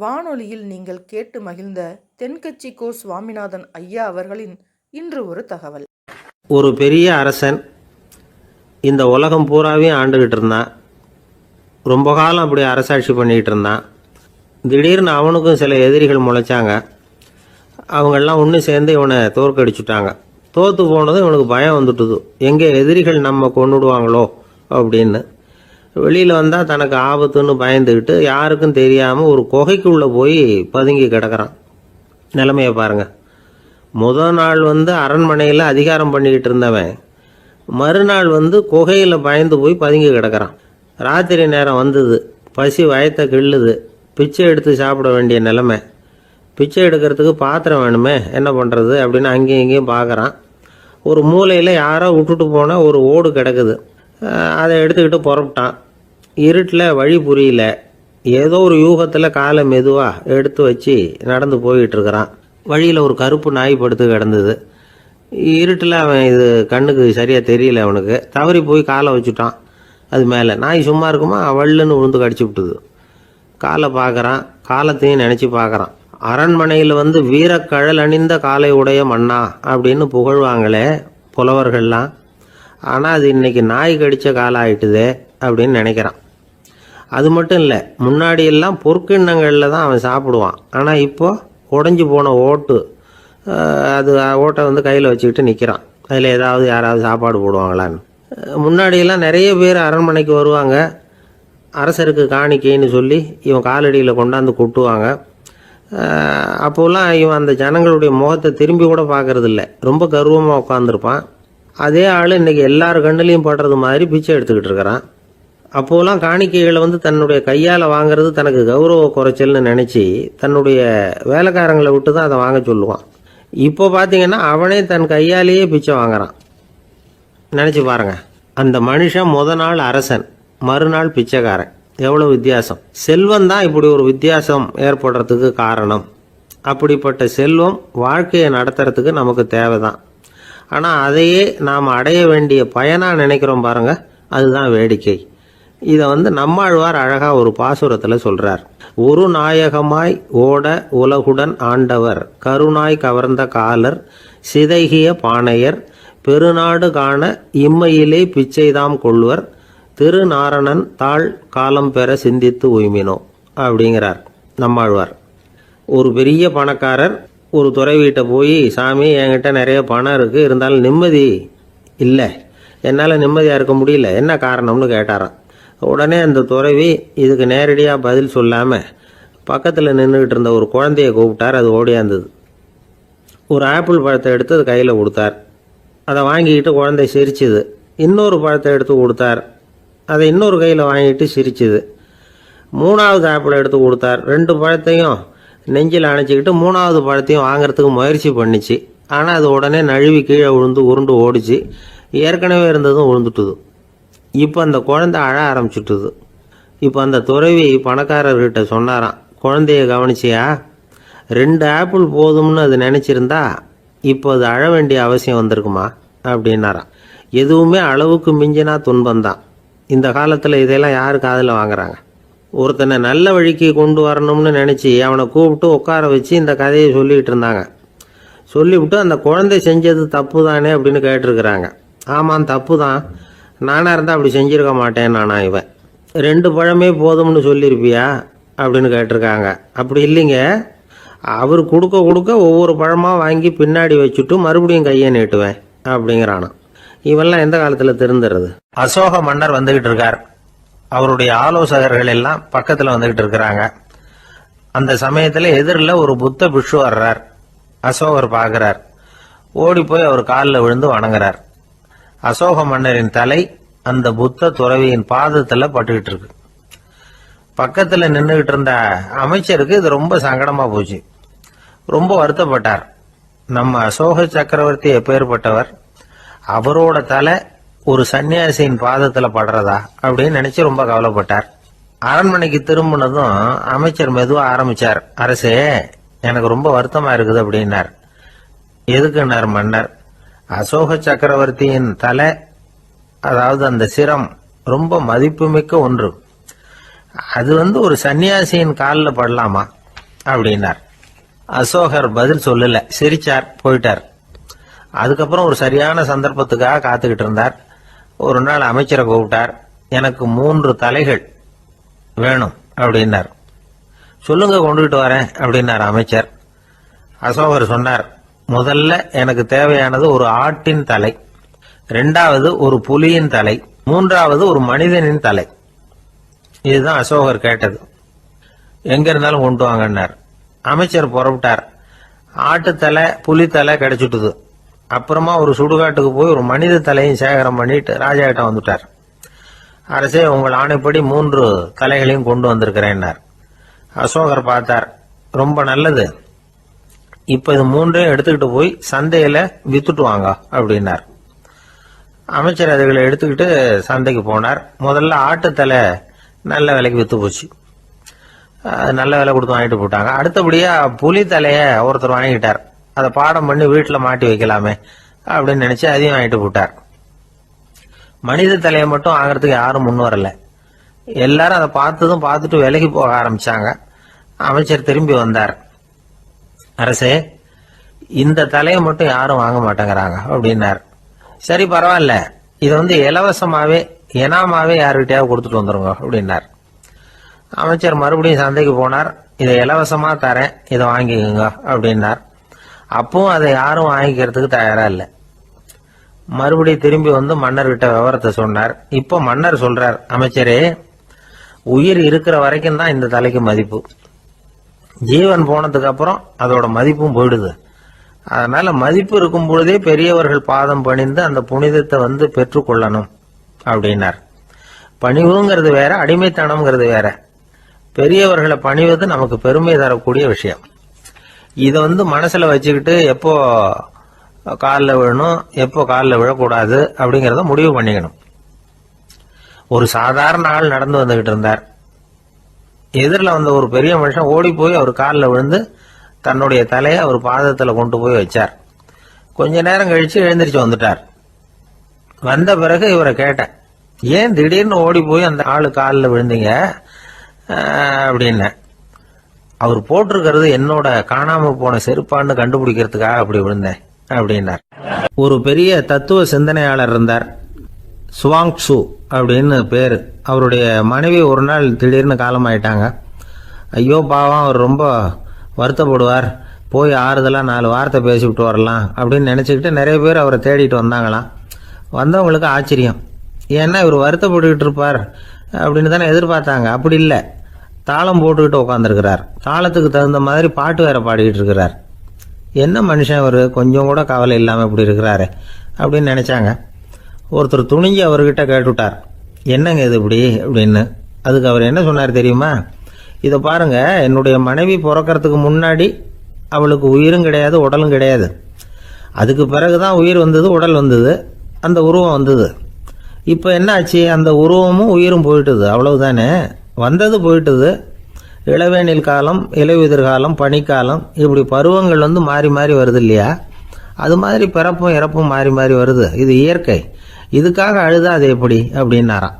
வானொலியில் நீங்கள் கேட்டு மகிழ்ந்த தென்கட்சி கோ சுவாமிநாதன் ஐயா அவர்களின் இன்று ஒரு தகவல். ஒரு பெரிய அரசன் இந்த உலகம் பூராவையும் ஆண்டுகிட்டு இருந்தான். ரொம்ப காலம் அப்படி அரசாட்சி பண்ணிக்கிட்டு இருந்தான். திடீர்னு அவனுக்கும் சில எதிரிகள் முளைச்சாங்க. அவங்கெல்லாம் ஒன்று சேர்ந்து இவனை தோற்கடிச்சுட்டாங்க. தோற்று போனதும் இவனுக்கு பயம் வந்துட்டுது. எங்கே எதிரிகள் நம்ம கொண்டுடுவாங்களோ அப்படின்னு. வெளியில் வந்தால் தனக்கு ஆபத்துன்னு பயந்துக்கிட்டு யாருக்கும் தெரியாமல் ஒரு குகைக்குள்ளே போய் பதுங்கி கிடக்குறான். நிலைமையை பாருங்கள் முதல் நாள் வந்து அரண்மனையில் அதிகாரம் பண்ணிக்கிட்டு இருந்தவன் மறுநாள் வந்து குகையில் பயந்து போய் பதுங்கி கிடக்கிறான். ராத்திரி நேரம் வந்தது. பசி வயத்தை கிள்ளுது. பிச்சை எடுத்து சாப்பிட வேண்டிய நிலைமை. பிச்சை எடுக்கிறதுக்கு பாத்திரம் வேணுமே என்ன பண்ணுறது அப்படின்னு அங்கேயும் இங்கேயும் பார்க்குறான் ஒரு மூலையில் யாரோ விட்டுட்டு போனால் ஒரு ஓடு கிடக்குது. அதை எடுத்துக்கிட்டு புறப்பட்டான். இருட்டில் வழி புரியல. ஏதோ ஒரு யூகத்தில் காலை மெதுவாக எடுத்து வச்சு நடந்து போயிட்டுருக்கிறான். வழியில் ஒரு கருப்பு நாய் படுத்து கிடந்தது. இருட்டில் அவன் இது கண்ணுக்கு சரியாக தெரியல அவனுக்கு. தவறி போய் காலை வச்சுட்டான். அது மேலே. நாய் சும்மா இருக்குமா? வள்ளுன்னு விழுந்து கடிச்சு விட்டுது. காலை பார்க்குறான் காலத்தையும் நினச்சி பார்க்குறான் அரண்மனையில் வந்து வீரக்கழல் அணிந்த காலை உடைய மன்னா அப்படின்னு புகழ்வாங்களே புலவர்கள்லாம். ஆனால் அது இன்னைக்கு நாய் கடித்த காலம் ஆயிட்டுதே அப்படின்னு நினைக்கிறான். அது மட்டும் இல்லை முன்னாடி எல்லாம் பொற்கிண்ணங்களில் தான் அவன் சாப்பிடுவான். ஆனால் இப்போது உடஞ்சி போன ஓட்டு அது ஓட்டை வந்து கையில் வச்சுக்கிட்டு நிற்கிறான் அதில் ஏதாவது யாராவது சாப்பாடு போடுவாங்களான்னு. முன்னாடியெல்லாம் நிறைய பேர் அரண்மனைக்கு வருவாங்க. அரசருக்கு காணிக்கைன்னு சொல்லி இவன் காலடியில் கொண்டாந்து கொட்டுவாங்க. அப்போல்லாம் இவன் அந்த ஜனங்களுடைய முகத்தை திரும்பி கூட பார்க்குறதில்ல ரொம்ப கர்வமாக உட்காந்துருப்பான் அதே ஆள் இன்றைக்கி எல்லார் கண்ணுலேயும் படுறது மாதிரி பிச்சை எடுத்துக்கிட்டு இருக்கிறான். அப்போலாம் காணிக்கைகளை வந்து தன்னுடைய கையால் வாங்கிறது தனக்கு கௌரவ குறைச்சல்னு நினச்சி தன்னுடைய வேலைக்காரங்களை விட்டு தான் அதை வாங்க சொல்லுவான். இப்போ பார்த்தீங்கன்னா அவனே தன் கையாலேயே பிச்சை வாங்குறான். நினச்சி பாருங்க. அந்த மனுஷன் முத நாள் அரசன் மறுநாள் பிச்சைக்காரன். எவ்வளோ வித்தியாசம். செல்வம் தான் இப்படி ஒரு வித்தியாசம் ஏற்படுறதுக்கு காரணம். அப்படிப்பட்ட செல்வம் வாழ்க்கையை நடத்துறதுக்கு நமக்கு தேவை தான் ஆனால் அதையே நாம் அடைய வேண்டிய பயனாக நினைக்கிறோம் பாருங்கள் அதுதான் வேடிக்கை. இதை வந்து நம்மாழ்வார் அழகாக ஒரு பாசுரத்தில் சொல்கிறார் ஒரு நாயகமாய் ஓட உலகுடன் ஆண்டவர் கருணாய் கவர்ந்த காலர் சிதைகிய பாணையர் பெருநாடு காண இம்மையிலே பிச்சைதாம் கொள்வர் திருநாரணன் தாழ் காலம் பெற சிந்தித்து உய்மினோ அப்படிங்கிறார் நம்மாழ்வார். ஒரு பெரிய பணக்காரர் ஒரு துறை வீட்டை போய் சாமி என்கிட்ட நிறைய பணம் இருக்குது இருந்தாலும் நிம்மதி இல்லை. என்னால் நிம்மதியாக இருக்க முடியல. என்ன காரணம்னு கேட்டாராம். உடனே அந்த துறவி இதுக்கு நேரடியாக பதில் சொல்லாமல் பக்கத்தில் நின்றுக்கிட்டு இருந்த ஒரு குழந்தைய கூப்பிட்டார் அது ஓடியாந்தது. ஒரு ஆப்பிள் பழத்தை எடுத்து அது கையில் கொடுத்தார். அதை வாங்கிக்கிட்டு குழந்தை சிரிச்சுது. இன்னொரு பழத்தை எடுத்து கொடுத்தார். அதை இன்னொரு கையில் வாங்கிட்டு சிரிச்சுது. மூணாவது ஆப்பிளை எடுத்து கொடுத்தார். ரெண்டு பழத்தையும் நெஞ்சில் அணைச்சிக்கிட்டு மூணாவது பழத்தையும் வாங்குறதுக்கு முயற்சி பண்ணிச்சு. ஆனால் அது உடனே நழுவி கீழே விழுந்து உருண்டு ஓடிச்சு. ஏற்கனவே இருந்ததும் உழுந்துட்டுது. இப்போ அந்த குழந்தை அழ ஆரம்பிச்சுட்டுது. இப்போ அந்த துறவி பணக்காரர்கிட்ட சொன்னாராம் குழந்தைய கவனிச்சியா? ரெண்டு ஆப்பிள் போதும்னு அது நினச்சிருந்தா இப்போ அது அழ வேண்டிய அவசியம் வந்திருக்குமா? அப்படின்னாராம். எதுவுமே அளவுக்கு மிஞ்சினா துன்பம்தான் இந்த காலத்தில் இதெல்லாம் யார் காதில் வாங்குறாங்க? ஒருத்தனை நல்ல வழிக்கு கொண்டு வரணும்னு நினச்சி அவனை கூப்பிட்டு உட்கார வச்சு இந்த கதையை சொல்லிகிட்டு இருந்தாங்க. சொல்லிவிட்டு அந்த குழந்தை செஞ்சது தப்பு தானே அப்படின்னு கேட்டிருக்கிறாங்க. ஆமாம் தப்பு தான் நானாக இருந்தால் அப்படி செஞ்சிருக்க மாட்டேன் நானா இவன். ரெண்டு பழமே போதும்னு சொல்லியிருப்பியா அப்படின்னு கேட்டிருக்காங்க. அப்படி இல்லைங்க. அவர் கொடுக்க கொடுக்க ஒவ்வொரு பழமாக வாங்கி பின்னாடி வச்சுட்டு மறுபடியும் கையை நீட்டுவேன் அப்படிங்கிறானா இவெல்லாம் எந்த காலத்தில் திருந்துறது? அசோக மன்னர் வந்துகிட்டு இருக்கார். அவருடைய ஆலோசகர்கள் எல்லாம் பக்கத்தில் வந்துகிட்டு இருக்கிறாங்க. அந்த சமயத்தில் எதிரில் ஒரு புத்த பிஷு வர்றார். அசோகர் பார்க்குறார் ஓடி போய் அவர் காலில் விழுந்து வணங்குறார். அசோக மன்னரின் தலை அந்த புத்த துறவியின் பாதத்தில் பட்டுக்கிட்டு இருக்கு. பக்கத்தில் நின்றுகிட்டு இருந்த அமைச்சருக்கு இது ரொம்ப சங்கடமா போச்சு. ரொம்ப வருத்தப்பட்டார். நம்ம அசோக சக்கரவர்த்தி எப்பேற்பட்டவர் அவரோட தலை ஒரு சன்னியாசியின் பாதத்தில் படுறதா அப்படின்னு நினைச்சு ரொம்ப கவலைப்பட்டார். அரண்மனைக்கு திரும்பினதும் அமைச்சர் மெதுவா ஆரம்பிச்சார். அரசே எனக்கு ரொம்ப வருத்தமா இருக்குது அப்படின்னார். எதுக்குன்னார் மன்னர். அசோக சக்கரவர்த்தியின் தலை அதாவது அந்த சிரம் ரொம்ப மதிப்புமிக்க ஒன்று. அது வந்து ஒரு சன்னியாசியின் காலில் படலாமா? அப்படின்னார். அசோகர் பதில் சொல்லல. சிரிச்சார் போயிட்டார். அதுக்கப்புறம் ஒரு சரியான சந்தர்ப்பத்துக்காக காத்துக்கிட்டு இருந்தார். ஒரு நாள் அமைச்சரை கூப்பிட்டார். எனக்கு மூன்று தலைகள் வேணும் அப்படின்னார். சொல்லுங்க கொண்டுகிட்டு வரேன் அப்படின்னார் அமைச்சர். அசோகர் சொன்னார் முதல்ல எனக்கு தேவையானது ஒரு ஆட்டின் தலை ரெண்டாவது ஒரு புலியின் தலை மூன்றாவது ஒரு மனிதனின் தலை. இதுதான் அசோகர் கேட்டது. எங்க இருந்தாலும் கொண்டு வாங்கன்னார். அமைச்சர் புறப்பட்டார். ஆட்டுத்தலை புலித்தலை கிடைச்சிட்டுது. அப்புறமா ஒரு சுடுகாட்டுக்கு போய் ஒரு மனித தலையும் சேகரம் பண்ணிட்டு ராஜா கிட்ட வந்துட்டார். அரசே உங்கள் ஆணைப்படி மூன்று தலைகளையும் கொண்டு வந்திருக்கிறேன்னார். அசோகர் பார்த்தார் ரொம்ப நல்லது. இப்ப இது மூன்றையும் எடுத்துக்கிட்டு போய் சந்தையில வித்துட்டு வாங்க அப்படின்னார். அமைச்சர் அதுகளை எடுத்துக்கிட்டு சந்தைக்கு போனார். முதல்ல ஆட்டுத்தலை நல்ல விலைக்கு வித்து போச்சு. நல்ல விலை கொடுத்து வாங்கிட்டு போட்டாங்க. அடுத்தபடியா புலி தலைய ஒருத்தர் வாங்கிட்டார் அதை பாடம் பண்ணி வீட்டில் மாட்டி வைக்கலாமே அப்படின்னு நினைச்சு அதையும் வாங்கிட்டு போட்டார். மனித தலையை மட்டும் வாங்குறதுக்கு யாரும் முன் வரல. எல்லாரும் அதை பார்த்ததும் பார்த்துட்டு விலைக்கு போக ஆரம்பிச்சாங்க. அமைச்சர் திரும்பி வந்தார். அரசே இந்த தலையை மட்டும் யாரும் வாங்க மாட்டேங்கிறாங்க அப்படின்னார். சரி பரவாயில்ல. இதை வந்து இலவசமாகவே இனாமாவே யாருக்கிட்டயாவது கொடுத்துட்டு வந்துருங்க அப்படின்னார். அமைச்சர் மறுபடியும் சந்தைக்கு போனார். இதை இலவசமாக தரேன் இதை வாங்கிக்கோங்க அப்படின்னார். அப்பவும் அதை யாரும் வாங்கிக்கிறதுக்கு தயாராக இல்லை. மறுபடியும் திரும்பி வந்து மன்னர்கிட்ட விவரத்தை சொன்னார். இப்போ மன்னர் சொல்றார் அமைச்சரே உயிர் இருக்கிற வரைக்கும் தான் இந்த தலைக்கு மதிப்பு. ஜீவன் போனதுக்கு அப்புறம் அதோட மதிப்பும் போயிடுது. அதனால மதிப்பு இருக்கும் பொழுதே பெரியவர்கள் பாதம் பணிந்து அந்த புனிதத்தை வந்து பெற்றுக்கொள்ளணும் அப்படின்னார். பணிவுங்கிறது வேற அடிமைத்தனம்ங்கிறது வேற. பெரியவர்களை பணிவது நமக்கு பெருமை தரக்கூடிய விஷயம். இதை வந்து மனசுல வச்சுக்கிட்டு எப்போ காலில் விழணும் எப்போ காலில் விழக்கூடாது அப்படிங்கிறத முடிவு பண்ணிக்கணும். ஒரு சாதாரண ஆள் நடந்து வந்துகிட்டு இருந்தார். எதிரில் வந்த ஒரு பெரிய மனுஷன் ஓடி போய் அவர் காலில் விழுந்து தன்னுடைய தலையை அவர் பாதத்தில் கொண்டு போய் வச்சார். கொஞ்ச நேரம் கழித்து எழுந்திரிச்சு வந்துட்டார். வந்த பிறகு இவரை கேட்டேன் ஏன் திடீர்னு ஓடி போய் அந்த ஆள் காலில் விழுந்தீங்க? அப்படின்னேன். அவர் போட்டிருக்கிறது என்னோட காணாம போன செருப்பான்னு கண்டுபிடிக்கிறதுக்காக அப்படி விழுந்தேன் அப்படின்னார். ஒரு பெரிய தத்துவ சிந்தனையாளர் இருந்தார். சுவாங் சு அப்படின்னு பேர். அவருடைய மனைவி ஒரு நாள் திடீர்னு காலமாயிட்டாங்க. ஐயோ பாவம் அவர் ரொம்ப வருத்தப்படுவார். போய் ஆறுதலாக நாலு வார்த்தை பேசிவிட்டு வரலாம் அப்படின்னு நினச்சிக்கிட்டு நிறைய பேர் அவரை தேடிட்டு வந்தாங்களாம். வந்தவங்களுக்கு ஆச்சரியம். ஏன்னா இவர் வருத்தப்பட்டுக்கிட்டு இருப்பார் அப்படின்னு தானே எதிர்பார்த்தாங்க. அப்படி இல்லை. தாளம் போட்டுக்கிட்டு உட்காந்துருக்கிறார் தாளத்துக்கு தகுந்த மாதிரி பாட்டு வேற பாடிக்கிட்டு இருக்கிறார். என்ன மனுஷன் அவர் கொஞ்சம் கூட கவலை இல்லாமல் இப்படி இருக்கிறாரு அப்படின்னு நினச்சாங்க. ஒருத்தர் துணிஞ்சு அவர்கிட்ட கேட்டுவிட்டார் என்னங்க இது இப்படி? அப்படின்னு. அதுக்கு அவர் என்ன சொன்னார் தெரியுமா? இதை பாருங்க என்னுடைய மனைவி பிறக்கறதுக்கு முன்னாடி அவளுக்கு உயிரும் கிடையாது உடலும் கிடையாது. அதுக்கு பிறகு தான் உயிர் வந்தது உடல் வந்தது அந்த உருவம் வந்தது. இப்போ என்ன ஆச்சு? அந்த உருவமும் உயிரும் போயிட்டுது அவ்வளவுதானே? வந்தது போயிட்டுது. இளவேனில் காலம் இலையுதிர் காலம் பனிக்காலம் இப்படி பருவங்கள் வந்து மாறி மாறி வருது இல்லையா? அது மாதிரி பிறப்பும் இறப்பும் மாறி மாறி வருது. இது இயற்கை. இதுக்காக அழுதா அது எப்படி? அப்படின்னாராம்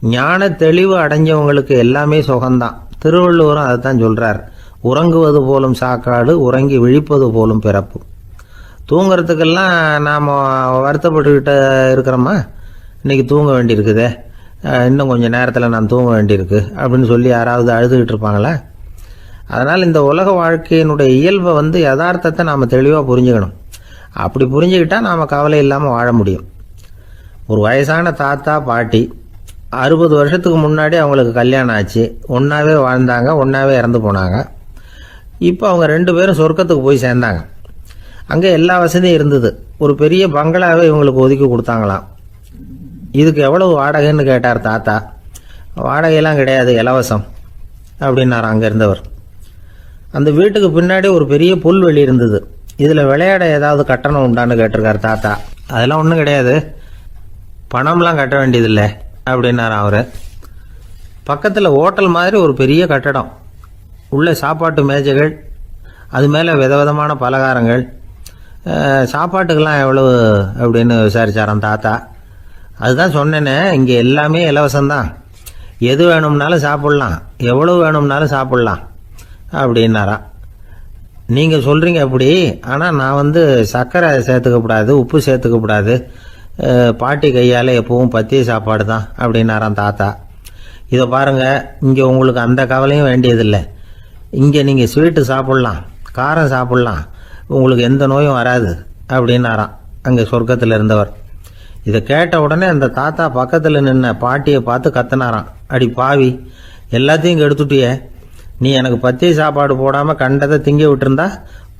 ஞான தெளிவு அடைஞ்சவங்களுக்கு எல்லாமே சுகம்தான். திருவள்ளுவரும் அதை தான் சொல்கிறார் உறங்குவது போலும் சாக்காடு உறங்கி விழிப்பது போலும் பிறப்பு. தூங்குறதுக்கெல்லாம் நாம் வருத்தப்பட்டுக்கிட்ட இருக்கிறோமா? இன்றைக்கி தூங்க வேண்டியிருக்குதே. இன்னும் கொஞ்சம் நேரத்தில் நான் தூங்க வேண்டியிருக்கு அப்படின்னு சொல்லி யாராவது அழுதுகிட்டு இருப்பாங்களா? அதனால் இந்த உலக வாழ்க்கையினுடைய இயல்பை வந்து யதார்த்தத்தை நாம் தெளிவாக புரிஞ்சுக்கணும். அப்படி புரிஞ்சுக்கிட்டால் நாம் கவலை இல்லாமல் வாழ முடியும். ஒரு வயசான தாத்தா பாட்டி அறுபது வருஷத்துக்கு முன்னாடி அவங்களுக்கு கல்யாணம் ஆச்சு. ஒன்றாவே வாழ்ந்தாங்க ஒன்றாவே இறந்து போனாங்க. இப்போ அவங்க ரெண்டு பேரும் சொர்க்கத்துக்கு போய் சேர்ந்தாங்க. அங்கே எல்லா வசதியும் இருந்தது. ஒரு பெரிய பங்களாவே இவங்களுக்கு ஒதுக்கி கொடுத்தாங்களாம். இதுக்கு எவ்வளவு வாடகைன்னு கேட்டார் தாத்தா. வாடகையெல்லாம் கிடையாது இலவசம் அப்படின்னார் அங்கே இருந்தவர். அந்த வீட்டுக்கு பின்னாடி ஒரு பெரிய புல்வெளி இருந்தது. இதில் விளையாட ஏதாவது கட்டணம் உண்டான்னு கேட்டிருக்காரு தாத்தா. அதெல்லாம் ஒன்றும் கிடையாது. பணம்லாம் கட்ட வேண்டியதில்லை அப்படின்னார் அவர். பக்கத்தில் ஹோட்டல் மாதிரி ஒரு பெரிய கட்டடம். உள்ளே சாப்பாட்டு மேஜைகள் அது மேலே விதவிதமான பலகாரங்கள். சாப்பாட்டுக்கெல்லாம் எவ்வளவு அப்படின்னு விசாரிச்சாராம் தாத்தா. அதுதான் சொன்னேனே இங்கே எல்லாமே இலவசம்தான். எது வேணும்னாலும் சாப்பிட்லாம் எவ்வளோ வேணும்னாலும் சாப்பிட்லாம் அப்படின்னாரா நீங்கள் சொல்கிறீங்க அப்படி ஆனால் நான் வந்து சர்க்கரை சேர்த்துக்கக்கூடாது உப்பு சேர்த்துக்கக்கூடாது. கூடாது பாட்டி கையால் எப்பவும் பத்திய சாப்பாடு தான் அப்படின்னாராம் தாத்தா. இதை பாருங்கள் இங்கே உங்களுக்கு அந்த கவலையும் வேண்டியதில்லை. இங்கே நீங்கள் ஸ்வீட்டு சாப்பிட்லாம் காரம் சாப்பிட்லாம் உங்களுக்கு எந்த நோயும் வராது அப்படின்னாராம் அங்கே சொர்க்கத்தில் இருந்தவர். இதை கேட்ட உடனே அந்த தாத்தா பக்கத்தில் நின்ன பாட்டியை பார்த்து கத்தினாராம். அடி பாவி எல்லாத்தையும் கெடுத்துட்டியே நீ எனக்கு பத்திய சாப்பாடு போடாமல் கண்டதை திங்க விட்டுருந்தா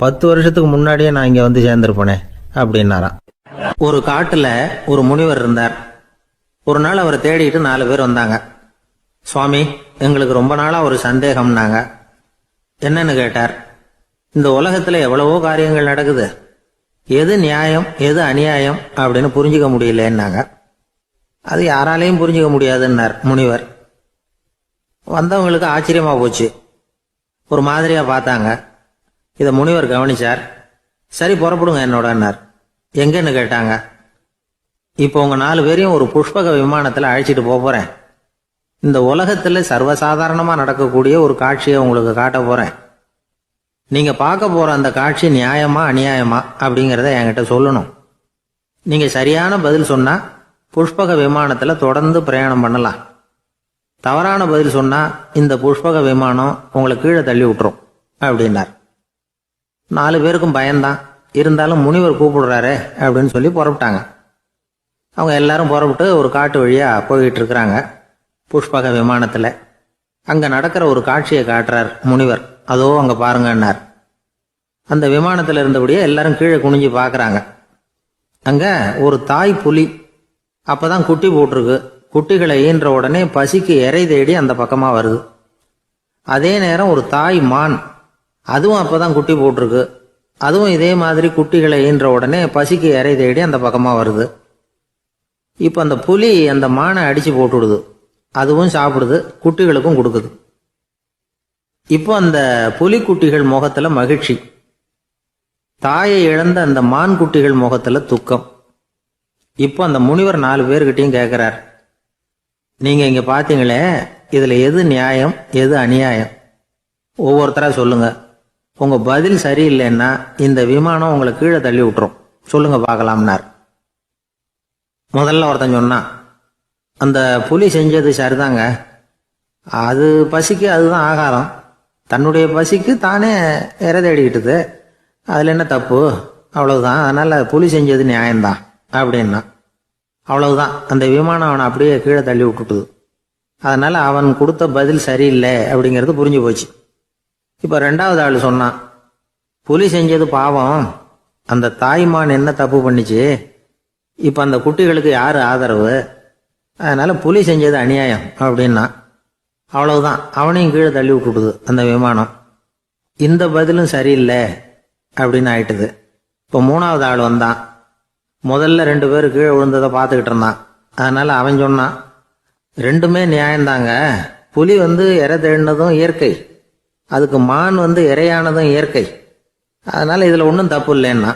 பத்து வருஷத்துக்கு முன்னாடியே நான் இங்கே வந்து சேர்ந்துருப்பேனே அப்படின்னாராம். ஒரு காட்டில் ஒரு முனிவர் இருந்தார். ஒரு நாள் அவரை தேடிட்டு நாலு பேர் வந்தாங்க. சுவாமி எங்களுக்கு ரொம்ப நாளாக ஒரு சந்தேகம்னாங்க. என்னன்னு கேட்டார். இந்த உலகத்தில் எவ்வளவோ காரியங்கள் நடக்குது. எது நியாயம் எது அநியாயம் அப்படின்னு புரிஞ்சுக்க முடியலன்னாங்க. அது யாராலையும் புரிஞ்சுக்க முடியாதுன்னார் முனிவர். வந்தவங்களுக்கு ஆச்சரியமா போச்சு. ஒரு மாதிரியா பார்த்தாங்க. இதை முனிவர் கவனிச்சார். சரி புறப்படுங்க என்னோடன்னார். எங்கன்னு கேட்டாங்க. இப்போ உங்க நாலு பேரையும் ஒரு புஷ்பக விமானத்தில் அழைச்சிட்டு போக போறேன். இந்த உலகத்தில் சர்வசாதாரணமாக நடக்கக்கூடிய ஒரு காட்சியை உங்களுக்கு காட்ட போறேன். நீங்க பார்க்க போற அந்த காட்சி நியாயமா அநியாயமா அப்படிங்கிறத என்கிட்ட சொல்லணும். நீங்க சரியான பதில் சொன்னா புஷ்பக விமானத்தில் தொடர்ந்து பிரயாணம் பண்ணலாம். தவறான பதில் சொன்னா இந்த புஷ்பக விமானம் உங்களை கீழே தள்ளி விட்டுரும் அப்படின்னார். நாலு பேருக்கும் பயம்தான். இருந்தாலும் முனிவர் கூப்பிடுறாரே அப்படின்னு சொல்லி புறப்பட்டாங்க. அவங்க எல்லாரும் புறப்பட்டு ஒரு காட்டு வழியாக போய்கிட்டு இருக்கிறாங்க. புஷ்பக விமானத்தில். அங்கே நடக்கிற ஒரு காட்சியை காட்டுறார் முனிவர். அதோ அங்கே பாருங்கன்னார். அந்த விமானத்தில் இருந்தபடியே எல்லாரும் கீழே குனிஞ்சு பார்க்குறாங்க அங்கே ஒரு தாய் புலி அப்போ தான் குட்டி போட்டிருக்கு. குட்டிகளை ஈன்ற உடனே பசிக்கு இறை தேடி அந்த பக்கமாக வருது. அதே நேரம் ஒரு தாய் மான். அதுவும் அப்போ தான் குட்டி போட்டிருக்கு. அதுவும் இதே மாதிரி குட்டிகளை ஈன்ற உடனே பசிக்கு இறை தேடி அந்த பக்கமாக வருது. இப்போ அந்த புலி அந்த மானை அடித்து போட்டுடுது. அதுவும் சாப்பிடுது குட்டிகளுக்கும் கொடுக்குது. இப்போ அந்த புலிக்குட்டிகள் முகத்தில் மகிழ்ச்சி. தாயை இழந்த அந்த மான் குட்டிகள் முகத்தில் துக்கம். இப்போ அந்த முனிவர் நாலு பேர்கிட்டையும் கேட்குறார் நீங்கள் இங்கே பார்த்தீங்களே இதில் எது நியாயம் எது அநியாயம்? ஒவ்வொருத்தராக சொல்லுங்கள் உங்க பதில் சரியில்லைன்னா இந்த விமானம் உங்களை கீழே தள்ளி விட்டுரும். சொல்லுங்க பார்க்கலாம்னார். முதல்ல ஒருத்தன் சொன்னான் அந்த புலி செஞ்சது சரிதாங்க. அது பசிக்கு அதுதான் ஆகாரம். தன்னுடைய பசிக்கு தானே இற தேடிக்கிட்டுது. அதில் என்ன தப்பு? அவ்வளவுதான். அதனால் புலி செஞ்சது நியாயம்தான் அப்படின்னா. அவ்வளவுதான். அந்த விமானம் அவனை அப்படியே கீழே தள்ளி விட்டுட்டுது. அதனால் அவன் கொடுத்த பதில் சரியில்லை அப்படிங்கிறது புரிஞ்சு போச்சு. இப்போ ரெண்டாவது ஆள் சொன்னான் புலி செஞ்சது பாவம். அந்த தாய்மான் என்ன தப்பு பண்ணிச்சு? இப்போ அந்த குட்டிகளுக்கு யார் ஆதரவு? அதனால புலி செஞ்சது அநியாயம் அப்படின்னா அவ்வளவுதான். அவனையும் கீழே தள்ளி விட்டுடுது அந்த விமானம். இந்த பதிலும் சரியில்லை அப்படின்னு ஆயிட்டுது. இப்போ மூணாவது ஆள் வந்தான். முதல்ல ரெண்டு பேர் கீழே விழுந்ததை பார்த்துக்கிட்டு இருந்தான். அதனால அவன் சொன்னான் ரெண்டுமே நியாயம்தாங்க. புலி வந்து இற தேடினதும் இயற்கை. அதுக்கு மான் வந்து இறையானதும் இயற்கை. அதனால இதில் ஒன்றும் தப்பு இல்லைன்னா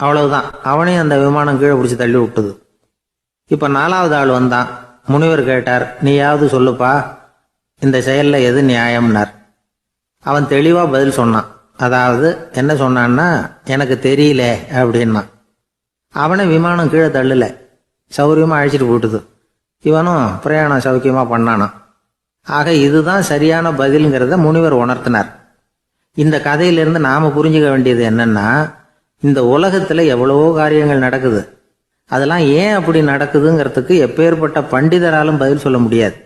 அவ்வளவுதான். அவனையும் அந்த விமானம் கீழே பிடிச்சி தள்ளி விட்டுது. இப்போ நாலாவது ஆள் வந்தான் முனிவர் கேட்டார் நீயாவது சொல்லுப்பா இந்த செயலில் எது நியாயம்னார்? அவன் தெளிவாக பதில் சொன்னான். அதாவது என்ன சொன்னான்னா எனக்கு தெரியல அப்படின்னா. அவனை விமானம் கீழே தள்ளல. சௌரியமாக அழைச்சிட்டு போட்டுது இவனும் பிரயாணம் சௌக்கியமாக பண்ணானான். ஆக இதுதான் சரியான பதிலுங்கிறத முனிவர் உணர்த்தினார். இந்த கதையிலிருந்து நாம் புரிஞ்சுக்க வேண்டியது என்னன்னா இந்த உலகத்தில் எவ்வளவோ காரியங்கள் நடக்குது. அதெல்லாம் ஏன் அப்படி நடக்குதுங்கிறதுக்கு எப்பேற்பட்ட பண்டிதராலும் பதில் சொல்ல முடியாது.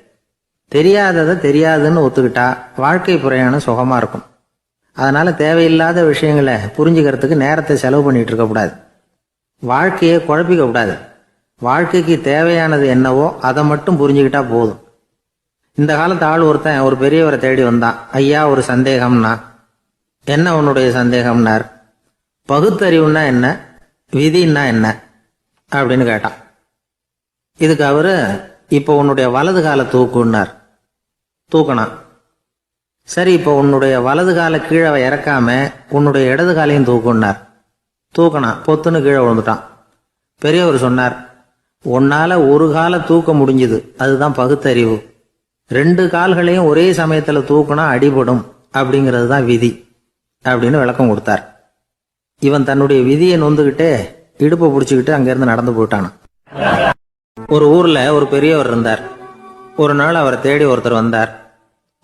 தெரியாததை தெரியாதுன்னு ஒத்துக்கிட்டா வாழ்க்கை பிரயாணம் சுகமாக இருக்கும். அதனால் தேவையில்லாத விஷயங்களை புரிஞ்சுக்கிறதுக்கு நேரத்தை செலவு பண்ணிகிட்டு இருக்கக்கூடாது வாழ்க்கையை குழப்பிக்க கூடாது. வாழ்க்கைக்கு தேவையானது என்னவோ அதை மட்டும் புரிஞ்சுக்கிட்டா போதும். இந்த காலத்து ஆள் ஒருத்தன் ஒரு பெரியவரை தேடி வந்தான். ஐயா ஒரு சந்தேகம்னா. என்ன உன்னுடைய சந்தேகம்னார்? பகுத்தறிவுன்னா என்ன? விதின்னா என்ன? அப்படின்னு கேட்டான். இதுக்கு அவரு இப்போ உன்னுடைய வலது காலை தூக்குன்னார். தூக்கணும் சரி இப்போ உன்னுடைய வலது காலை கீழே இறக்காம உன்னுடைய இடது காலையும் தூக்குன்னார். தூக்கினான். பொத்துன்னு கீழே விழுந்துட்டான். பெரியவர் சொன்னார் உன்னால ஒரு காலை தூக்க முடிஞ்சுது. அதுதான் பகுத்தறிவு. ரெண்டு கால்களையும் ஒரே சமயத்தில் தூக்குனா அடிபடும் அப்படிங்கிறது தான் விதி அப்படின்னு விளக்கம் கொடுத்தார். இவன் தன்னுடைய விதியை நொந்துக்கிட்டே இடுப்பை பிடிச்சிக்கிட்டு அங்கேருந்து நடந்து போயிட்டானான் ஒரு ஊரில் ஒரு பெரியவர் இருந்தார். ஒரு நாள் அவரை தேடி ஒருத்தர் வந்தார்.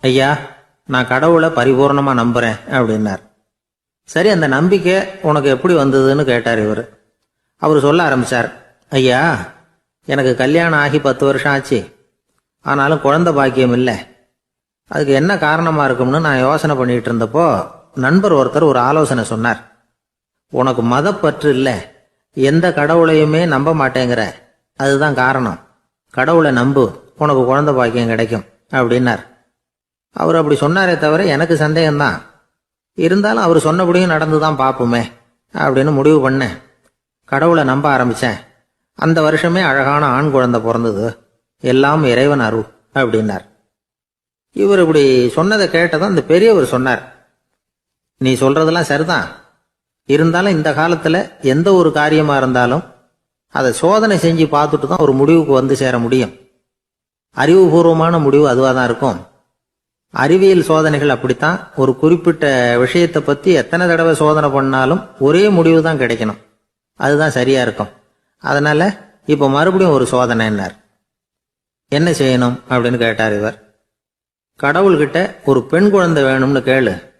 ஐயா நான் கடவுளை பரிபூர்ணமாக நம்புகிறேன் அப்படின்னார். சரி அந்த நம்பிக்கை உனக்கு எப்படி வந்ததுன்னு கேட்டார் இவர். அவர் சொல்ல ஆரம்பிச்சார் ஐயா எனக்கு கல்யாணம் ஆகி பத்து வருஷம் ஆச்சு. ஆனாலும் குழந்தை பாக்கியம் இல்லை. அதுக்கு என்ன காரணமாக இருக்கும்னு நான் யோசனை பண்ணிட்டு இருந்தப்போ நண்பர் ஒருத்தர் ஒரு ஆலோசனை சொன்னார். உனக்கு மதப்பற்று இல்லை. எந்த கடவுளையுமே நம்ப மாட்டேங்கிற. அதுதான் காரணம். கடவுளை நம்பு. உனக்கு குழந்தை பாக்கியம் கிடைக்கும். அப்படின்னார். அவர் அப்படி சொன்னாரே தவிர எனக்கு சந்தேகம்தான். இருந்தாலும் அவர் சொன்னபடியும் நடந்து தான் பார்ப்போமே அப்படின்னு முடிவு பண்ணேன். கடவுளை நம்ப ஆரம்பிச்சேன். அந்த வருஷமே அழகான ஆண் குழந்தை பிறந்தது. எல்லாம் இறைவன் அருள் அப்படின்னார். இவர் இப்படி சொன்னதை கேட்டதும் அந்த பெரியவர் சொன்னார் நீ சொல்றதெல்லாம் சரிதான். இருந்தாலும் இந்த காலத்துல எந்த ஒரு காரியமா இருந்தாலும் அதை சோதனை செஞ்சு பார்த்துட்டு தான் ஒரு முடிவுக்கு வந்து சேர முடியும். அறிவுபூர்வமான முடிவு அதுவாக தான் இருக்கும். அறிவியல் சோதனைகள் அப்படித்தான். ஒரு குறிப்பிட்ட விஷயத்தை பற்றி எத்தனை தடவை சோதனை பண்ணாலும் ஒரே முடிவு தான் கிடைக்கணும். அதுதான் சரியா இருக்கும். அதனால இப்போ மறுபடியும் ஒரு சோதனைன்னார். என்ன செய்யணும்? அப்படின்னு கேட்டார் இவர். கடவுள்கிட்ட ஒரு பெண் குழந்தை வேணும்னு கேளு.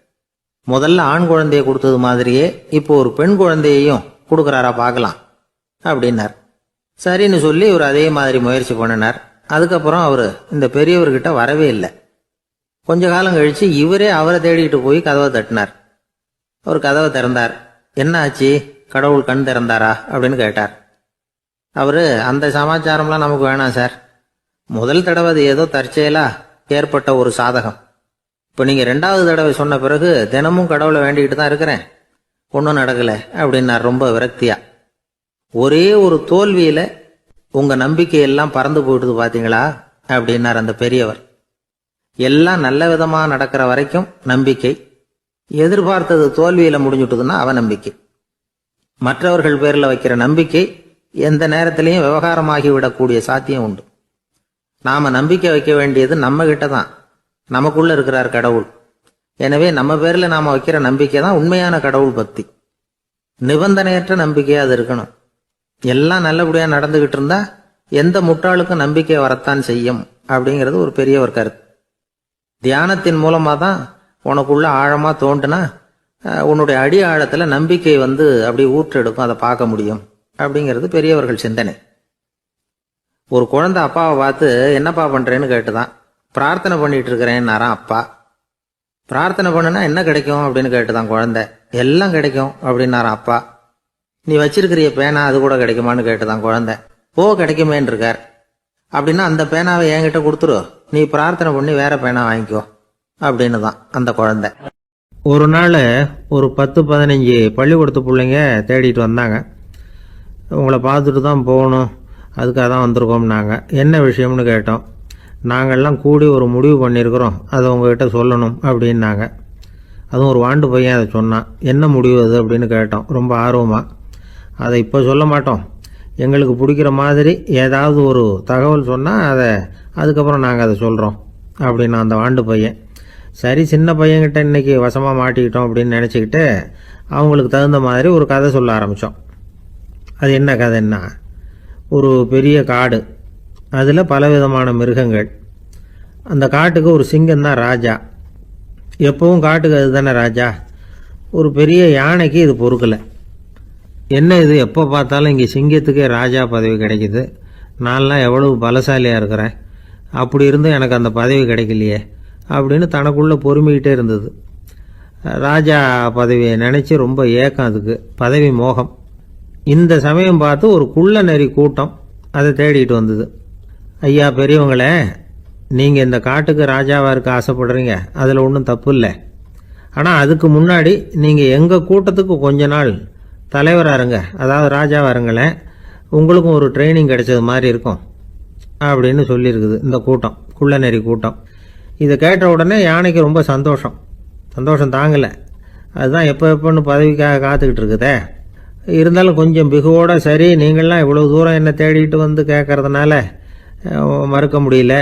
முதல்ல ஆண் குழந்தைய கொடுத்தது மாதிரியே இப்போ ஒரு பெண் குழந்தையையும் கொடுக்குறாரா பார்க்கலாம் அப்படின்னார். சரின்னு சொல்லி இவர் அதே மாதிரி முயற்சி பண்ணினார். அதுக்கப்புறம் அவர் இந்த பெரியவர்கிட்ட வரவே இல்லை. கொஞ்ச காலம் கழித்து இவரே அவரை தேடிட்டு போய் கதவை தட்டினார். அவர் கதவை திறந்தார். என்ன ஆச்சு கடவுள் கண் திறந்தாரா? அப்படின்னு கேட்டார். அவர் அந்த சமாச்சாரம்லாம் நமக்கு வேணாம் சார். முதல் தடவை அது ஏதோ தற்செயலா ஏற்பட்ட ஒரு சாதகம். இப்போ நீங்க ரெண்டாவது தடவை சொன்ன பிறகு தினமும் கடவுளை வேண்டிக்கிட்டு தான் இருக்கிறேன். ஒன்றும் நடக்கல அப்படின்னார் ரொம்ப விரக்தியா. ஒரே ஒரு தோல்வியில உங்க நம்பிக்கையெல்லாம் பறந்து போயிடுது பாத்தீங்களா? அப்படின்னார் அந்த பெரியவர். எல்லாம் நல்ல விதமாக நடக்கிற வரைக்கும் நம்பிக்கை. எதிர்பார்த்தது தோல்வியில் முடிஞ்சுட்டுதுன்னா அவநம்பிக்கை மற்றவர்கள் பேரில் வைக்கிற நம்பிக்கை எந்த நேரத்திலையும் விவகாரமாகி விடக்கூடிய சாத்தியம் உண்டு. நாம நம்பிக்கை வைக்க வேண்டியது நம்ம கிட்ட தான் நமக்குள்ள இருக்கிறார் கடவுள். எனவே நம்ம பேர்ல நாம வைக்கிற நம்பிக்கை தான் உண்மையான கடவுள் பக்தி. நிபந்தனையற்ற நம்பிக்கையா அது இருக்கணும். எல்லாம் நல்லபடியா நடந்துகிட்டு இருந்தா எந்த முட்டாளுக்கும் நம்பிக்கை வரத்தான் செய்யும் அப்படிங்கிறது ஒரு பெரிய ஒரு கருத்து. தியானத்தின் மூலமா தான் உனக்குள்ள ஆழமா தோண்டுனா உன்னுடைய அடி ஆழத்துல நம்பிக்கை வந்து அப்படியே ஊற்றெடுக்கும் அதை பார்க்க முடியும் அப்படிங்கிறது பெரியவர்கள் சிந்தனை. ஒரு குழந்தை அப்பாவை பார்த்து என்னப்பா பண்ணுறேன்னு கேட்டுதான். பிரார்த்தனை பண்ணிட்டு இருக்கிறேன்னாராம் அப்பா. பிரார்த்தனை பண்ணுனா என்ன கிடைக்கும்? அப்படின்னு கேட்டுதான் குழந்தை. எல்லாம் கிடைக்கும் அப்படின்னாராம் அப்பா. நீ வச்சிருக்கிறிய பேனா அது கூட கிடைக்குமான்னு கேட்டுதான் குழந்தை. ஓ கிடைக்குமேன்னு இருக்கார். அப்படின்னா அந்த பேனாவை என்கிட்ட கொடுத்துரு. நீ பிரார்த்தனை பண்ணி வேற பேனா வாங்கிக்கோ அப்படின்னு தான் அந்த குழந்தை. ஒரு நாள் ஒரு பத்து பதினஞ்சு பள்ளிக்கூடத்து பிள்ளைங்க தேடிட்டு வந்தாங்க. உங்களை பார்த்துட்டு தான் போகணும். அதுக்காக தான் வந்திருக்கோம் நாங்கள் என்ன விஷயம்னு கேட்டோம். நாங்கள்லாம் கூடி ஒரு முடிவு பண்ணியிருக்கிறோம் அதை உங்ககிட்ட சொல்லணும் அப்படின்னாங்க. அதுவும் ஒரு வாண்டு பையன் அதை சொன்னான். என்ன முடிவு அது அப்படின்னு கேட்டோம். ரொம்ப ஆர்வமாக அதை இப்போ சொல்ல மாட்டோம். எங்களுக்கு பிடிக்கிற மாதிரி ஏதாவது ஒரு தகவல் சொன்னால் அதை அதுக்கப்புறம் நாங்கள் அதை சொல்கிறோம் அப்படின்னு அந்த வாண்டு பையன். சரி சின்ன பையன்கிட்ட இன்னைக்கு வசமாக மாட்டிக்கிட்டோம் அப்படின்னு நினச்சிக்கிட்டு அவங்களுக்கு தகுந்த மாதிரி ஒரு கதை சொல்ல ஆரம்பித்தோம் அது என்ன கதைன்னா ஒரு பெரிய காடு. அதில் பலவிதமான மிருகங்கள். அந்த காட்டுக்கு ஒரு சிங்கம் தான் ராஜா. எப்பவும் காட்டுக்கு அதுதானே ராஜா. ஒரு பெரிய யானைக்கு இது பொறுக்கலை. என்ன இது எப்போ பார்த்தாலும் இங்கே சிங்கத்துக்கே ராஜா பதவி கிடைக்குது. நான்லாம் எவ்வளவு பலசாலியாக இருக்கிறேன். அப்படி இருந்தும் எனக்கு அந்த பதவி கிடைக்கலையே அப்படின்னு தனக்குள்ளே பொறுமிக்கிட்டே இருந்தது. ராஜா பதவியை நினச்சி ரொம்ப ஏக்கம் அதுக்கு. பதவி மோகம். இந்த சமயம் பார்த்து ஒரு குள்ள நெறி கூட்டம் அதை தேடிட்டு வந்தது. ஐயா பெரியவங்களே நீங்கள் இந்த காட்டுக்கு ராஜாவாக இருக்க ஆசைப்படுறீங்க. அதில் ஒன்றும் தப்பு இல்லை. ஆனால் அதுக்கு முன்னாடி நீங்கள் எங்கள் கூட்டத்துக்கு கொஞ்ச நாள் தலைவராக இருங்க. அதாவது ராஜாவாக இருங்களேன். உங்களுக்கும் ஒரு ட்ரைனிங் கிடைச்சது மாதிரி இருக்கும் அப்படின்னு சொல்லியிருக்குது இந்த கூட்டம் குள்ளநெறி கூட்டம். இதை கேட்ட உடனே யானைக்கு ரொம்ப சந்தோஷம். சந்தோஷம் தாங்கலை. அதுதான் எப்போ எப்போன்னு பதவிக்காக காத்துக்கிட்டு இருக்குதே. இருந்தாலும் கொஞ்சம் பிகுவோட சரி நீங்கள்லாம் இவ்வளோ தூரம் என்ன தேடிட்டு வந்து கேட்கறதுனால மறுக்க முடியல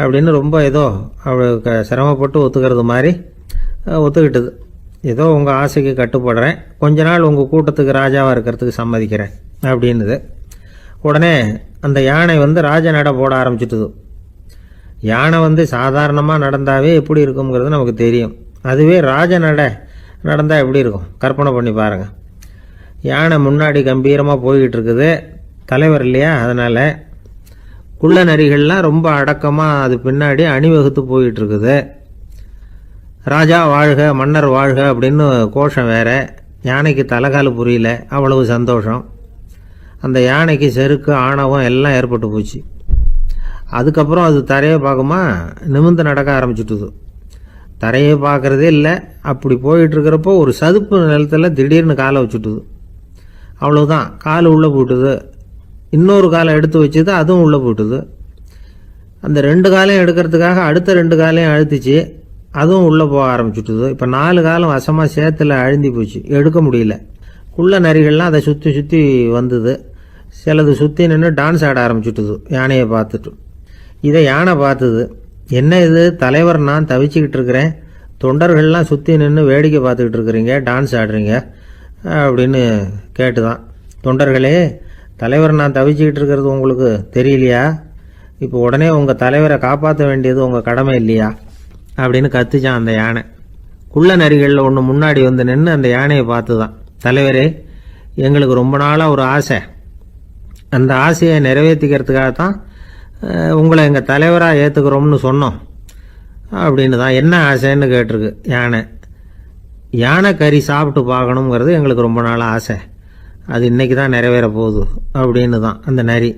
அப்படின்னு ரொம்ப ஏதோ அவளுக்கு சிரமப்பட்டு ஒத்துக்கிறது மாதிரி ஒத்துக்கிட்டது. ஏதோ உங்கள் ஆசைக்கு கட்டுப்படுறேன். கொஞ்ச நாள் உங்கள் கூட்டத்துக்கு ராஜாவாக இருக்கிறதுக்கு சம்மதிக்கிறேன் அப்படின்னுது. உடனே அந்த யானை வந்து ராஜ நட போட ஆரம்பிச்சிட்டுது. யானை வந்து சாதாரணமாக நடந்தாவே எப்படி இருக்குங்கிறது நமக்கு தெரியும். அதுவே ராஜ நட நடந்தால் எப்படி இருக்கும்? கற்பனை பண்ணி பாருங்கள் யானை முன்னாடி கம்பீரமாக போய்கிட்டு இருக்குது தலைவர் இல்லையா? அதனால் குள்ள நரிகள்லாம் ரொம்ப அடக்கமாக அது பின்னாடி அணிவகுத்து போயிட்டு இருக்குது ராஜா வாழ்க மன்னர் வாழ்க அப்படின்னு கோஷம் வேற. யானைக்கு தலைகால் புரியல. அவ்வளவு சந்தோஷம். அந்த யானைக்கு செருக்கு ஆணவம் எல்லாம் ஏற்பட்டு போச்சு. அதுக்கப்புறம் அது தரையை பார்க்குமா? நிமிர்ந்து நடக்க ஆரம்பிச்சுட்டுது. தரையை பார்க்குறதே இல்லை. அப்படி போயிட்டுருக்கிறப்போ ஒரு சதுப்பு நிலத்தில் திடீர்னு காலை வச்சுட்டுது. அவ்வளோதான் கால் உள்ளே போட்டுது. இன்னொரு காலை எடுத்து வச்சுது அதுவும் உள்ளே போட்டுது. அந்த ரெண்டு காலையும் எடுக்கிறதுக்காக அடுத்த ரெண்டு காலையும் அழுத்திச்சு. அதுவும் உள்ளே போக ஆரம்பிச்சுட்டுது. இப்போ நாலு காலம் வசமாக சேத்துல அழுந்தி போச்சு. எடுக்க முடியல. குள்ள நரிகள்லாம் அதை சுற்றி சுற்றி வந்தது. சிலது சுற்றி நின்று டான்ஸ் ஆட ஆரம்பிச்சுட்டுது யானையை பார்த்துட்டு. இதை யானை பார்த்தது. என்ன இது? தலைவர் நான் தவிச்சுக்கிட்டு இருக்கிறேன். தொண்டர்கள்லாம் சுற்றி நின்று வேடிக்கை பார்த்துக்கிட்டு இருக்கிறீங்க டான்ஸ் ஆடுறீங்க. அப்படின்னு கேட்டுதான். தொண்டர்களே தலைவர் நான் தவிச்சுக்கிட்டு இருக்கிறது உங்களுக்கு தெரியலையா? இப்போ உடனே உங்கள் தலைவரை காப்பாற்ற வேண்டியது உங்கள் கடமை இல்லையா? அப்படின்னு கத்துச்சான் அந்த யானை. குள்ள நரிகளில் ஒன்று முன்னாடி வந்து நின்று அந்த யானையை பார்த்து தான் தலைவரே எங்களுக்கு ரொம்ப நாளாக ஒரு ஆசை. அந்த ஆசையை நிறைவேற்றிக்கிறதுக்காக தான் உங்களை எங்கள் தலைவராக ஏற்றுக்கிறோம்னு சொன்னோம். அப்படின்னு தான் என்ன ஆசைன்னு கேட்டிருக்கு யானை. யானை கறி சாப்பிட்டு பார்க்கணுங்கிறது எங்களுக்கு ரொம்ப நாள் ஆசை. அது இன்றைக்கி தான் நிறைவேற போகுது அப்படின்னு தான் அந்த நரி.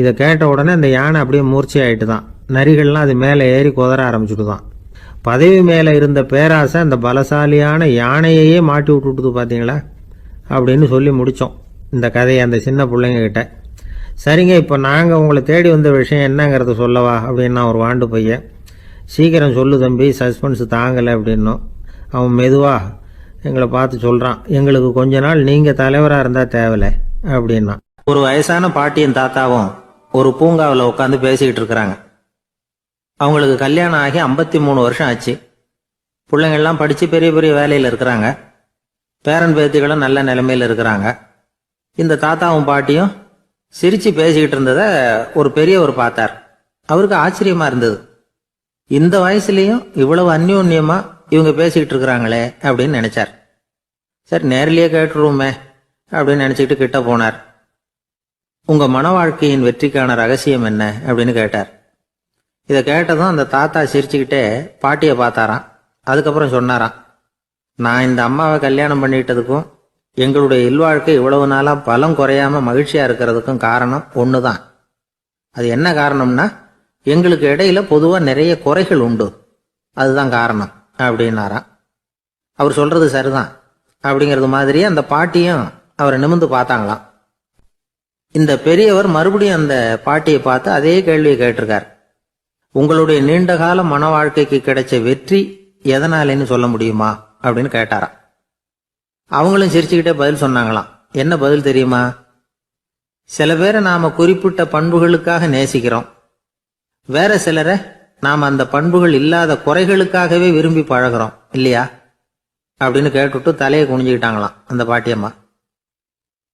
இதை கேட்ட உடனே அந்த யானை அப்படியே மூர்ச்சி ஆகிட்டு தான் நரிகள்லாம் அது மேலே ஏறி குதற ஆரம்பிச்சுட்டு தான் பதவி மேலே இருந்த பேராசை அந்த பலசாலியான யானையையே மாட்டி விட்டுட்டுது பார்த்தீங்களா அப்படின்னு சொல்லி முடித்தோம் இந்த கதையை அந்த சின்ன பிள்ளைங்கக்கிட்ட சரிங்க இப்போ நாங்கள் உங்களை தேடி வந்த விஷயம் என்னங்கிறத சொல்லவா அப்படின்னா ஒரு வாண்டு பையன். சீக்கிரம் சொல்லு தம்பி சஸ்பென்ஸ் தாங்கலை அப்படின்னோம். அவன் மெதுவாக எங்களை பார்த்து சொல்கிறான் எங்களுக்கு கொஞ்ச நாள் நீங்கள் தலைவராக இருந்தால் தேவலை அப்படின்னா. ஒரு வயசான பாட்டியும் தாத்தாவும் ஒரு பூங்காவில் உட்காந்து பேசிக்கிட்டு இருக்கிறாங்க. அவங்களுக்கு கல்யாணம் ஆகி ஐம்பத்தி மூணு வருஷம் ஆச்சு. பிள்ளைங்கள்லாம் படித்து பெரிய பெரிய வேலையில் இருக்கிறாங்க. பேரன் பேத்திகளும் நல்ல நிலைமையில் இருக்கிறாங்க. இந்த தாத்தாவும் பாட்டியும் சிரித்து பேசிக்கிட்டு இருந்ததை ஒரு பெரியவர் பார்த்தார். அவருக்கு ஆச்சரியமாக இருந்தது. இந்த வயசுலேயும் இவ்வளவு அந்யோன்யமாக இவங்க பேசிக்கிட்டு இருக்கிறாங்களே அப்படின்னு நினைச்சார். சரி நேரிலேயே கேட்டுருவோமே அப்படின்னு நினச்சிக்கிட்டு கிட்ட போனார். உங்கள் மன வாழ்க்கையின் வெற்றிக்கான ரகசியம் என்ன? அப்படின்னு கேட்டார். இதை கேட்டதும் அந்த தாத்தா சிரிச்சுக்கிட்டே பாட்டியை பார்த்தாராம். அதுக்கப்புறம் சொன்னாராம் நான் இந்த அம்மாவை கல்யாணம் பண்ணிட்டதுக்கும் எங்களுடைய இல்வாழ்க்கை இவ்வளவு நாளாக பலம் குறையாம மகிழ்ச்சியாக இருக்கிறதுக்கும் காரணம் ஒன்று தான் அது என்ன காரணம்னா எங்களுக்கு இடையில பொதுவாக நிறைய குறைகள் உண்டு. அதுதான் காரணம். அப்படின்னாராம். அவர் சொல்றது சரிதான். அப்படிங்கிறது மாதிரி அந்த பாட்டியும் அவரை நிமிந்து பார்த்தாங்களாம். இந்த பெரியவர் மறுபடியும் அந்த பாட்டியை பார்த்து அதே கேள்வியை கேட்டிருக்கார். உங்களுடைய நீண்டகால மன வாழ்க்கைக்கு கிடைச்ச வெற்றி எதனாலேன்னு சொல்ல முடியுமா? அப்படின்னு கேட்டாராம். அவங்களும் சிரிச்சுக்கிட்டே பதில் சொன்னாங்களாம். என்ன பதில் தெரியுமா? சில பேரை நாம குறிப்பிட்ட பண்புகளுக்காக நேசிக்கிறோம். வேற சிலரை நாம் அந்த பண்புகள் இல்லாத குறைகளுக்காகவே விரும்பி பழகுறோம். இல்லையா? அப்படின்னு கேட்டுட்டு தலையை குனிஞ்சுக்கிட்டாங்களாம் அந்த பாட்டியம்மா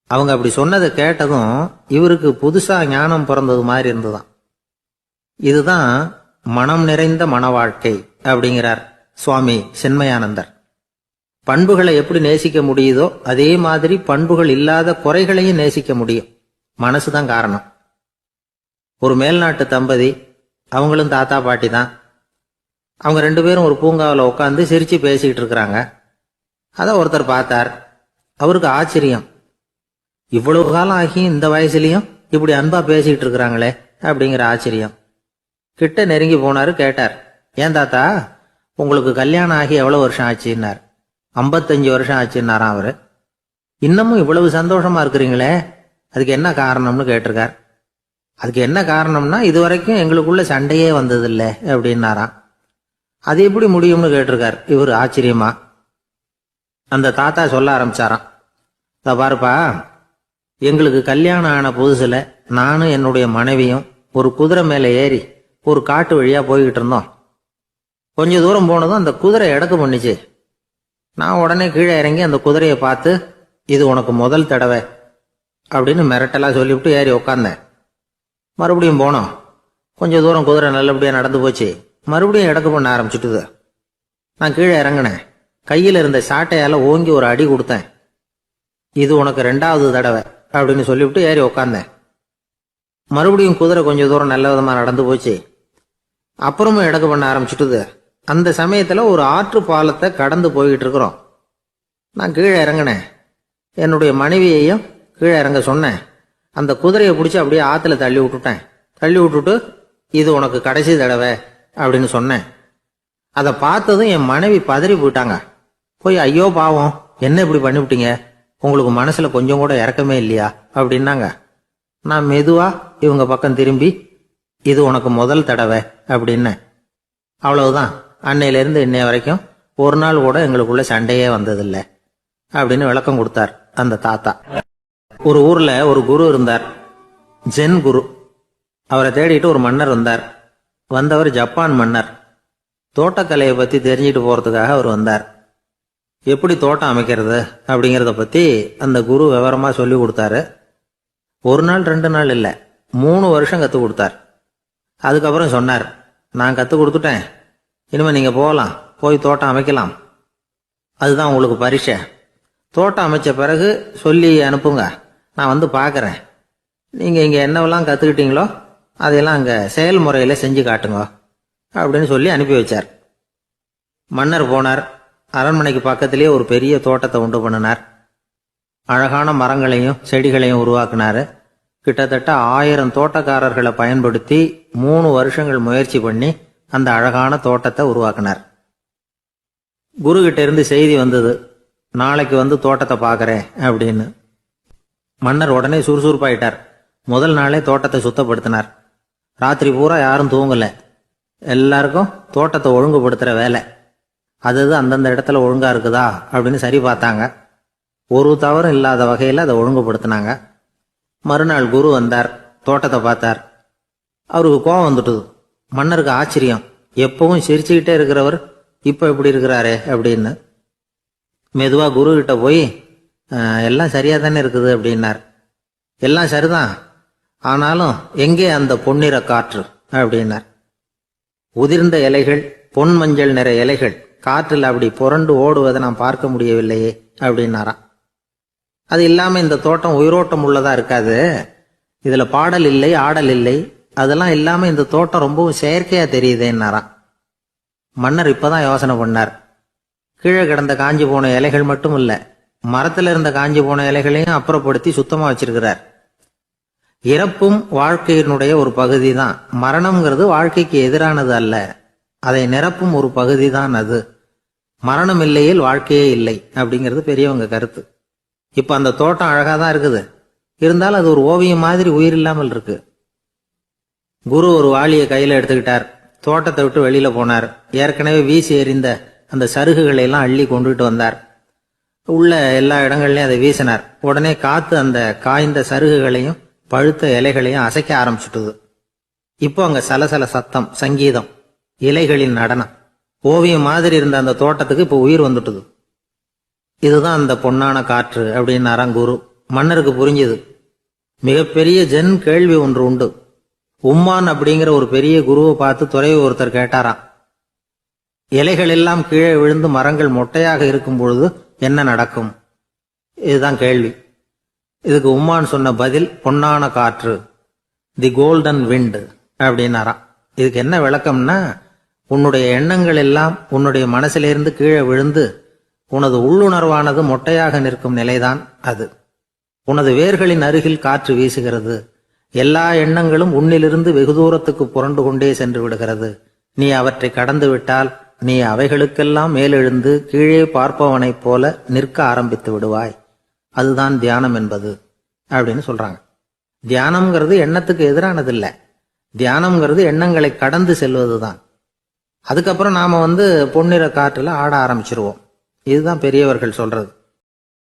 அவங்க அப்படி சொன்னதை கேட்டதும் இவருக்கு புதுசாக ஞானம் பிறந்தது மாதிரி இருந்துதான் இதுதான் மனம் நிறைந்த மன வாழ்க்கை அப்படிங்கிறார் சுவாமி சென்மயானந்தர். பண்புகளை எப்படி நேசிக்க முடியுதோ அதே மாதிரி பண்புகள் இல்லாத குறைகளையும் நேசிக்க முடியும். மனசு தான் காரணம். ஒரு மேல்நாட்டு தம்பதி அவங்களும் தாத்தா பாட்டி தான். அவங்க ரெண்டு பேரும் ஒரு பூங்காவில் உட்காந்து சிரித்து பேசிக்கிட்டு இருக்கிறாங்க. அதை ஒருத்தர் பார்த்தார். அவருக்கு ஆச்சரியம். இவ்வளவு காலம் ஆகி இந்த வயசுலேயும் இப்படி அன்பா பேசிக்கிட்டு இருக்கிறாங்களே அப்படிங்கிற ஆச்சரியம். கிட்ட நெருங்கி போனார் கேட்டார் ஏன் தாத்தா உங்களுக்கு கல்யாணம் ஆகி எவ்வளோ வருஷம் ஆச்சுன்னார்? ஐம்பத்தஞ்சு வருஷம் ஆச்சுன்னாராம் அவர். இன்னமும் இவ்வளவு சந்தோஷமா இருக்கிறீங்களே அதுக்கு என்ன காரணம்னு கேட்டிருக்கார். அதுக்கு என்ன காரணம்னா இது வரைக்கும் எங்களுக்குள்ள சண்டையே வந்ததில்லை அப்படின்னாராம். அது எப்படி முடியும்னு கேட்டிருக்கார். இவர் ஆச்சரியமா. அந்த தாத்தா சொல்ல ஆரம்பிச்சாராம். இதை பாருப்பா எங்களுக்கு கல்யாணம் ஆன புதுசுல நானும் என்னுடைய மனைவியும் ஒரு குதிரை மேலே ஏறி ஒரு காட்டு வழியா போய்கிட்டு இருந்தோம். கொஞ்ச தூரம் போனதும் அந்த குதிரை இடக்கு பண்ணுச்சு நான் உடனே கீழே இறங்கி அந்த குதிரையை பார்த்து இது உனக்கு முதல் தடவை அப்படின்னு மிரட்டலாக சொல்லிவிட்டு ஏறி உக்காந்தேன். மறுபடியும் போனோம். கொஞ்சம் தூரம் குதிரை நல்லபடியாக நடந்து போச்சு. மறுபடியும் இடக்கு பண்ண ஆரம்பிச்சுட்டுது. நான் கீழே இறங்கினேன். கையில் இருந்த சாட்டையால் ஓங்கி ஒரு அடி கொடுத்தேன். இது உனக்கு ரெண்டாவது தடவை அப்படின்னு சொல்லிவிட்டு ஏறி உக்காந்தேன். மறுபடியும் குதிரை கொஞ்சம் தூரம் நல்ல விதமாக நடந்து போச்சு. அப்புறமும் இடக்கு பண்ண ஆரம்பிச்சுட்டுது. அந்த சமயத்தில் ஒரு ஆற்று பாலத்தை கடந்து போய்கிட்டு இருக்கிறோம் நான் கீழே இறங்கினேன். என்னுடைய மனைவியையும் கீழே இறங்க சொன்னேன். அந்த குதிரையை பிடிச்சி அப்படியே ஆற்றுல தள்ளி விட்டுட்டேன். தள்ளி விட்டுட்டு இது உனக்கு கடைசி தடவை அப்படின்னு சொன்னேன். அதை பார்த்ததும் என் மனைவி பதறி போயிட்டாங்க. போய் ஐயோ பாவம் என்ன இப்படி பண்ணிவிட்டீங்க? உங்களுக்கு மனசில் கொஞ்சம் கூட இறக்கமே இல்லையா? அப்படின்னாங்க. நான் மெதுவாக இவங்க பக்கம் திரும்பி இது உனக்கு முதல் தடவை அப்படின்னேன். அவ்வளவுதான். அன்னையிலேருந்து இன்னைய வரைக்கும் ஒரு நாள் கூட எங்களுக்குள்ள சண்டையே வந்ததில்லை. அப்படின்னு விளக்கம் கொடுத்தார் அந்த தாத்தா. ஒரு ஊர்ல ஒரு குரு இருந்தார். ஜென் குரு. அவரை தேடிட்டு ஒரு மன்னர் வந்தார். வந்தவர் ஜப்பான் மன்னர். தோட்டக்கலையை பத்தி தெரிஞ்சுட்டு போறதுக்காக அவர் வந்தார். எப்படி தோட்டம் அமைக்கிறது அப்படிங்கிறத பத்தி அந்த குரு விவரமா சொல்லி கொடுத்தாரு. ஒரு நாள் ரெண்டு நாள் இல்லை. மூணு வருஷம் கற்றுக் கொடுத்தார். அதுக்கப்புறம் சொன்னார் நான் கற்றுக் கொடுத்துட்டேன். இனிமேல் நீங்கள் போகலாம். போய் தோட்டம் அமைக்கலாம். அதுதான் உங்களுக்கு பரிசை தோட்டம் அமைச்ச பிறகு சொல்லி அனுப்புங்க. நான் வந்து பார்க்குறேன். நீங்கள் இங்கே என்னவெல்லாம் கற்றுக்கிட்டீங்களோ அதையெல்லாம் அங்கே செயல்முறையில் செஞ்சு காட்டுங்க அப்படின்னு சொல்லி அனுப்பி வச்சார். மன்னர் போனார். அரண்மனைக்கு பக்கத்திலேயே ஒரு பெரிய தோட்டத்தை உண்டு பண்ணினார். அழகான மரங்களையும் செடிகளையும் உருவாக்குனார். கிட்டத்தட்ட ஆயிரம் தோட்டக்காரர்களை பயன்படுத்தி மூணு வருஷங்கள் முயற்சி பண்ணி அந்த அழகான தோட்டத்தை உருவாக்கினார். குருகிட்ட இருந்து செய்தி வந்தது நாளைக்கு வந்து தோட்டத்தை பார்க்குறேன் அப்படின்னு. மன்னர் உடனே சுறுசுறுப்பாயிட்டார். முதல் நாளே தோட்டத்தை சுத்தப்படுத்தினார். ராத்திரி பூரா யாரும் தூங்கல. எல்லாருக்கும் தோட்டத்தை ஒழுங்குபடுத்துகிற வேலை. அது அந்தந்த இடத்துல ஒழுங்காக இருக்குதா அப்படின்னு சரி பார்த்தாங்க. ஒரு தவறும் இல்லாத வகையில் அதை ஒழுங்குபடுத்தினாங்க. மறுநாள் குரு வந்தார் தோட்டத்தை பார்த்தார். அவருக்கு கோவம் வந்துட்டுது. மன்னருக்கு ஆச்சரியம். எப்பவும் சிரிச்சுக்கிட்டே இருக்கிறவர் இப்போ இப்படி இருக்கிறாரே அப்படின்னு. மெதுவாக குரு கிட்ட போய் எல்லாம் சரியாக தானே இருக்குது அப்படின்னார். எல்லாம் சரிதான். ஆனாலும் எங்கே அந்த பொன்னிற காற்று? அப்படின்னார். உதிர்ந்த இலைகள் பொன் மஞ்சள் நிற இலைகள் காற்றில் அப்படி புரண்டு ஓடுவதை நான் பார்க்க முடியவில்லையே அப்படின்னாராம். அது இல்லாமல் இந்த தோட்டம் உயிரோட்டம் உள்ளதாக இருக்காது. இதில் பாடல் இல்லை ஆடல் இல்லை. அதெல்லாம் இல்லாமல் இந்த தோட்டம் ரொம்பவும் செயற்கையாக தெரியுதேன்னாராம். மன்னர் இப்போதான் யோசனை பண்ணார். கீழே கிடந்த காஞ்சி போன இலைகள் மட்டும் இல்லை மரத்தில் இருந்த காஞ்சி போன இலைகளையும் அப்புறப்படுத்தி சுத்தமாக வச்சிருக்கிறார். இறப்பும் வாழ்க்கையினுடைய ஒரு பகுதி தான் மரணம்ங்கிறது வாழ்க்கைக்கு எதிரானது அல்ல. அதை நிரப்பும் ஒரு பகுதி தான் அது. மரணம் இல்லையில் வாழ்க்கையே இல்லை அப்படிங்கிறது பெரியவங்க கருத்து. இப்போ அந்த தோட்டம் அழகாக தான் இருக்குது. இருந்தாலும் அது ஒரு ஓவியம் மாதிரி உயிர் இல்லாமல் இருக்கு. குரு ஒரு வாளியை கையில் எடுத்துக்கிட்டார். தோட்டத்தை விட்டு வெளியில போனார். ஏற்கனவே வீசி எறிந்த அந்த சருகுகளை எல்லாம் அள்ளி கொண்டுட்டு வந்தார். உள்ள எல்லா இடங்கள்லையும் அதை வீசினார். உடனே காத்து அந்த காய்ந்த சருகுகளையும் பழுத்த இலைகளையும் அசைக்க ஆரம்பிச்சுட்டுது. இப்போ அங்க சலசல சத்தம் சங்கீதம் இலைகளின் நடனம். ஓவியம் மாதிரி இருந்த அந்த தோட்டத்துக்கு இப்போ உயிர் வந்துட்டுது. இதுதான் அந்த பொன்னான காற்று அப்படின்னாராம் குரு. மன்னருக்கு புரிஞ்சுது. மிகப்பெரிய ஜென் கேள்வி ஒன்று உண்டு. உம்மான் அப்படிங்கிற ஒரு பெரிய குருவை பார்த்து துறை ஒருத்தர் கேட்டாராம். இலைகள் எல்லாம் கீழே விழுந்து மரங்கள் மொட்டையாக இருக்கும் பொழுது என்ன நடக்கும்? இதுதான் கேள்வி. இதுக்கு உம்மான் சொன்ன பதில் பொன்னான காற்று தி கோல்டன் விண்டு அப்படின்னாராம். இதுக்கு என்ன விளக்கம்னா உன்னுடைய எண்ணங்கள் எல்லாம் உன்னுடைய மனசிலிருந்து கீழே விழுந்து உனது உள்ளுணர்வானது மொட்டையாக நிற்கும் நிலைதான் அது. உனது வேர்களின் அருகில் காற்று வீசுகிறது. எல்லா எண்ணங்களும் உன்னிலிருந்து வெகு தூரத்துக்கு புரண்டு கொண்டே சென்று விடுகிறது. நீ அவற்றை கடந்து விட்டால் நீ அவைகளுக்கெல்லாம் மேலெழுந்து கீழே பார்ப்பவனைப் போல நிற்க ஆரம்பித்து விடுவாய். அதுதான் தியானம் என்பது அப்படின்னு சொல்றாங்க. தியானம்ங்கிறது எண்ணத்துக்கு எதிரானது இல்ல தியானம்ங்கிறது எண்ணங்களை கடந்து செல்வதுதான். அதுக்கப்புறம் நாம வந்து பொன்னிற காற்றுல ஆட ஆரம்பிச்சிருவோம். இதுதான் பெரியவர்கள் சொல்றது.